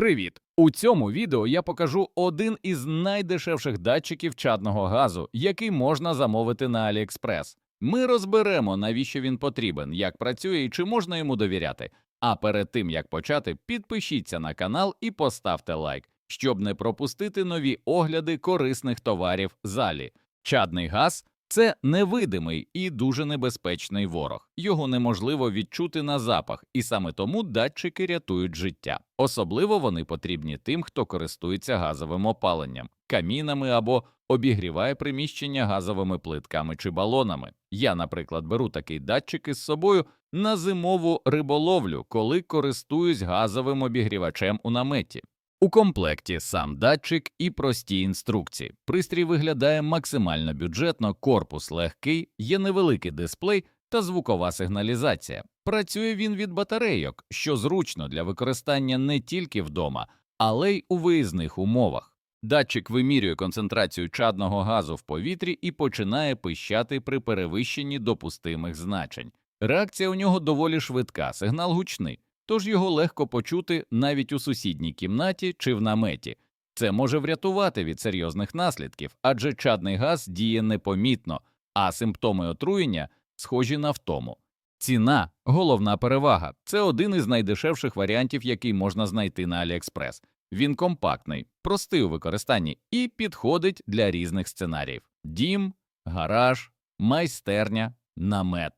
Привіт! У цьому відео я покажу один із найдешевших датчиків чадного газу, який можна замовити на AliExpress. Ми розберемо, навіщо він потрібен, як працює і чи можна йому довіряти. А перед тим як почати, підпишіться на канал і поставте лайк, щоб не пропустити нові огляди корисних товарів залі. Чадний газ це невидимий і дуже небезпечний ворог. Його неможливо відчути на запах, і саме тому датчики рятують життя. Особливо вони потрібні тим, хто користується газовим опаленням, камінами або обігріває приміщення газовими плитками чи балонами. Я, наприклад, беру такий датчик із собою на зимову риболовлю, коли користуюсь газовим обігрівачем у наметі. У комплекті сам датчик і прості інструкції. Пристрій виглядає максимально бюджетно, корпус легкий, є невеликий дисплей та звукова сигналізація. Працює він від батарейок, що зручно для використання не тільки вдома, але й у виїзних умовах. Датчик вимірює концентрацію чадного газу в повітрі і починає пищати при перевищенні допустимих значень. Реакція у нього доволі швидка, сигнал гучний тож його легко почути навіть у сусідній кімнаті чи в наметі. Це може врятувати від серйозних наслідків, адже чадний газ діє непомітно, а симптоми отруєння схожі на втому. Ціна головна перевага. Це один із найдешевших варіантів, який можна знайти на AliExpress. Він компактний, простий у використанні і підходить для різних сценаріїв: дім, гараж, майстерня, намет.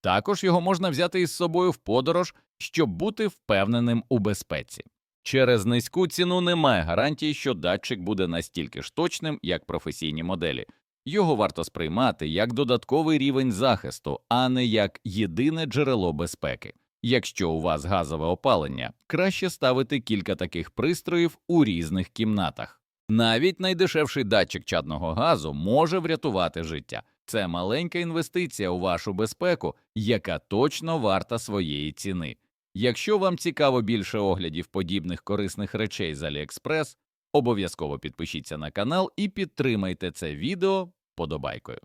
Також його можна взяти із собою в подорож, щоб бути впевненим у безпеці. Через низьку ціну немає гарантії, що датчик буде настільки ж точним, як професійні моделі. Його варто сприймати як додатковий рівень захисту, а не як єдине джерело безпеки. Якщо у вас газове опалення, краще ставити кілька таких пристроїв у різних кімнатах. Навіть найдешевший датчик чадного газу може врятувати життя. Це маленька інвестиція у вашу безпеку, яка точно варта своєї ціни. Якщо вам цікаво більше оглядів подібних корисних речей з AliExpress, обов'язково підпишіться на канал і підтримайте це відео подобайкою.